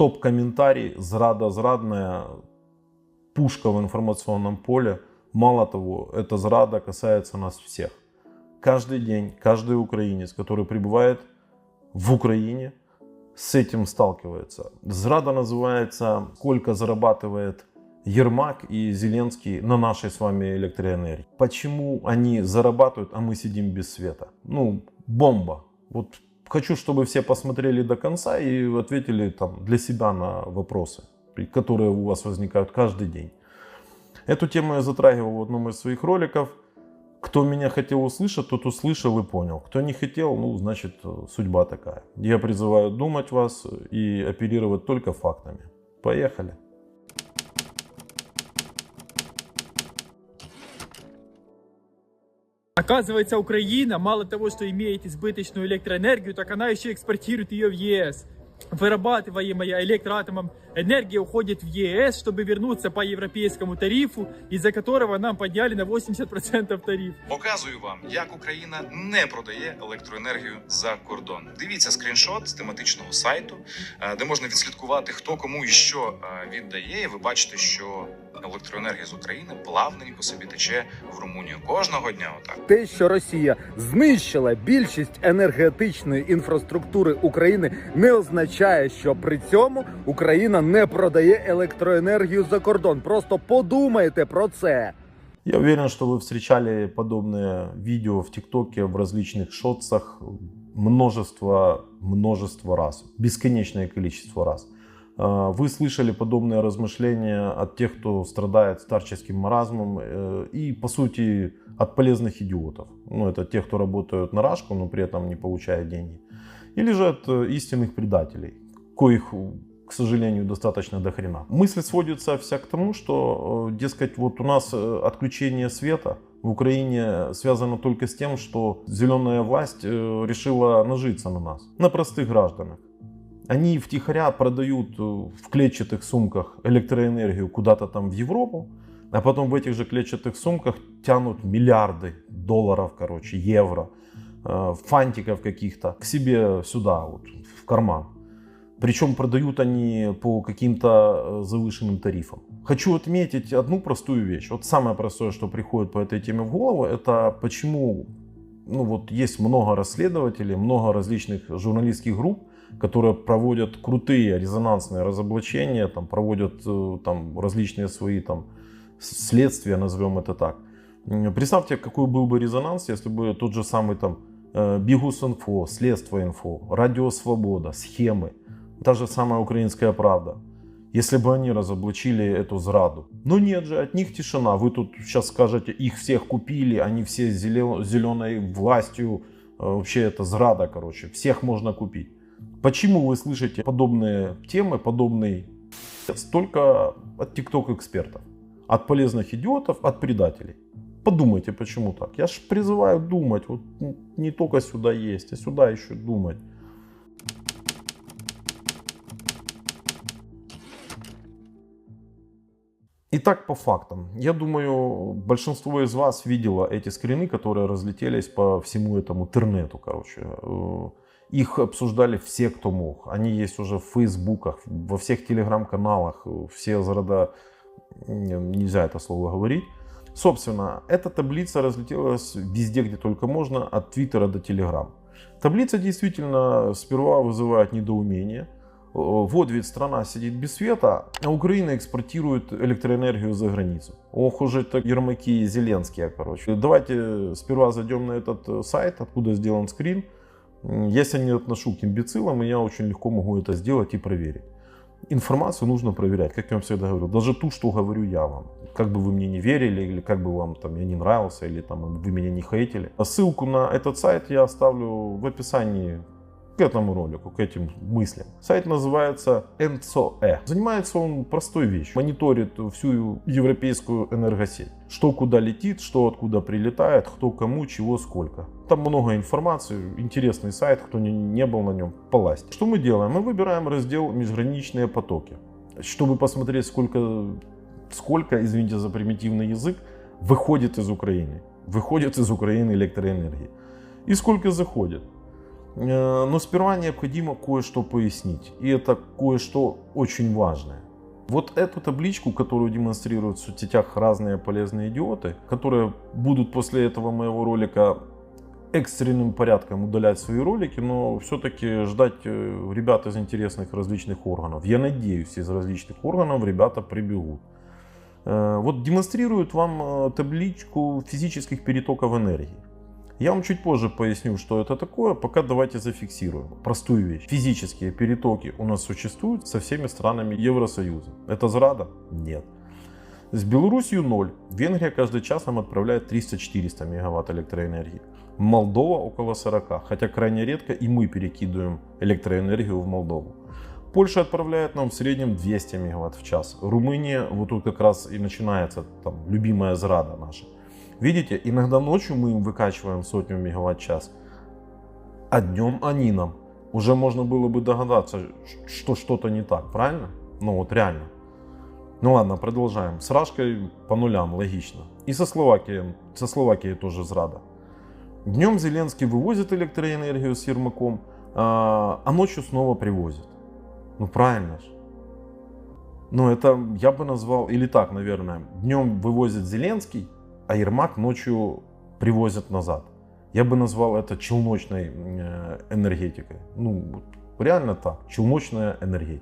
топ-комментарий, зрада зрадная, пушка в информационном поле. Мало того, эта зрада касается нас всех. Каждый день, каждый украинец, который пребывает в Украине, с этим сталкивается. Зрада называется «Сколько зарабатывает Ермак и Зеленский на нашей с вами электроэнергии». Почему они зарабатывают, а мы сидим без света? Ну, бомба. Вот хочу, чтобы все посмотрели до конца и ответили там для себя на вопросы, которые у вас возникают каждый день. Эту тему я затрагивал в одном из своих роликов. Кто меня хотел услышать, тот услышал и понял. Кто не хотел, ну, значит, судьба такая. Я призываю думать вас и оперировать только фактами. Поехали. Оказывается, Украина мало того, что имеет избыточную электроэнергию, так она еще экспортирует ее в ЕС. Вырабатываемая электроатомом энергия уходит в ЕС, чтобы вернуться по европейскому тарифу, из-за которого нам подняли на 80% тариф. Показую вам, як Україна не продає електроенергію за кордон. Дивіться скріншот з тематичного сайту, е, де можна відслідкувати, хто кому і що е, віддає. І ви бачите, що електроенергія з України плавненько собі тече в Румунію кожного дня. Отак. те, що Росія знищила більшість енергетичної інфраструктури України, не означає, що при цьому Україна не продає електроенергію за кордон. Просто подумайте про це. Я уверен, что вы встречали подобные видео в ТикТоке, в различных шотсах множество, множество раз, бесконечное количество раз. А, Вы слышали подобные размышления от тех, кто страдает старческим маразмом э, и, по сути, от полезных идиотов. Ну, это те, кто работают на рашку, но при этом не получают деньги. Или же от э, истинных предателей, коих, к сожалению, достаточно до хрена. Мысль сводится вся к тому, что, э, дескать, вот у нас отключение света в Украине связано только с тем, что зеленая власть решила нажиться на нас, на простых гражданах. Они втихаря продают э, в клетчатых сумках электроэнергию куда-то там в Европу, а потом в этих же клетчатых сумках тянут миллиарды долларов, короче, евро, э, фантиков каких-то к себе сюда, вот, в карман. Причем продают они по каким-то э, завышенным тарифам. Хочу отметить одну простую вещь. Вот самое простое, что приходит по этой теме в голову, это почему ну вот есть много расследователей, много различных журналистских групп, которые проводят крутые резонансные разоблачения, там, проводят э, там, различные свои там, следствия, назовем это так. Представьте, какой был бы резонанс, если бы тот же самый там э, Бигус.Инфо, Следство.Инфо, Радио Свобода, Схемы, та же самая Украинская Правда, если бы они разоблачили эту зраду. Но нет же, от них тишина. Вы тут сейчас скажете, их всех купили, они все зеленой властью, э, вообще это зрада, короче, всех можно купить. Почему вы слышите подобные темы, подобный только от тикток экспертов, от полезных идиотов, от предателей? Подумайте, почему так. Я ж призываю думать, вот не только сюда есть, а сюда еще думать. Итак, по фактам. Я думаю, большинство из вас видело эти скрины, которые разлетелись по всему этому интернету, короче. Их обсуждали все, кто мог. Они есть уже в фейсбуках, во всех телеграм-каналах. Все зарода, м, нельзя это слово говорить. Собственно, эта таблица разлетелась везде, где только можно, от Твиттера до Телеграм. Таблица действительно сперва вызывает недоумение. Э, Вот ведь страна сидит без света, а Украина экспортирует электроэнергию за границу. Ох уж это Ермаки и Зеленские, короче. Давайте сперва зайдем на этот э, сайт, откуда сделан скрин. Я себя не отношу к имбецилам, и я очень легко могу это сделать и проверить. Информацию нужно проверять, как я вам всегда говорю. Даже ту, что говорю я вам. Как бы вы мне не верили, или как бы вам там я не нравился, или там вы меня не хейтили. Ссылку на этот сайт я оставлю в описании к этому ролику, к этим мыслям. Сайт называется НЦОЭ. Занимается он простой вещью. Мониторит всю европейскую энергосеть. Что куда летит, что откуда прилетает, кто кому, чего, сколько. Там много информации, интересный сайт, кто не, не был на нем, полазьте. Что мы делаем? Мы выбираем раздел «Межграничные потоки», чтобы посмотреть, сколько, сколько, извините за примитивный язык, выходит из Украины. Выходит из Украины электроэнергии. И сколько заходит. Э, Но сперва необходимо кое-что пояснить. И это кое-что очень важное. Вот эту табличку, которую демонстрируют в соцсетях разные полезные идиоты, которые будут после этого моего ролика экстренным порядком удалять свои ролики, но все-таки ждать э, ребят из интересных различных органов. Я надеюсь, из различных органов ребята прибегут. Э, Вот демонстрируют вам табличку физических перетоков энергии. Я вам чуть позже поясню, что это такое, пока давайте зафиксируем простую вещь. Физические перетоки у нас существуют со всеми странами Евросоюза. Это зрада? Нет. С Белоруссией 0. Венгрия каждый час нам отправляет 300-400 мегаватт электроэнергии. Молдова около 40, хотя крайне редко и мы перекидываем электроэнергию в Молдову. Польша отправляет нам в среднем 200 мегаватт в час. Румыния, вот тут как раз и начинается там любимая зрада наша. Видите, иногда ночью мы им выкачиваем сотню мегаватт в час, а днем они нам. Уже можно было бы догадаться, что что-то не так, правильно? Ну вот реально. Ну ладно, продолжаем. С Рашкой по нулям, логично. И со Словакией, со Словакией тоже зрада. Днем Зеленский вывозит электроэнергию с Ермаком, а, а ночью снова привозит. Ну правильно же. Ну это я бы назвал, или так, наверное, днем вывозит Зеленский, а Ермак ночью привозят назад. Я бы назвал это челночной э, энергетикой. Ну, реально так, челночная энергетика.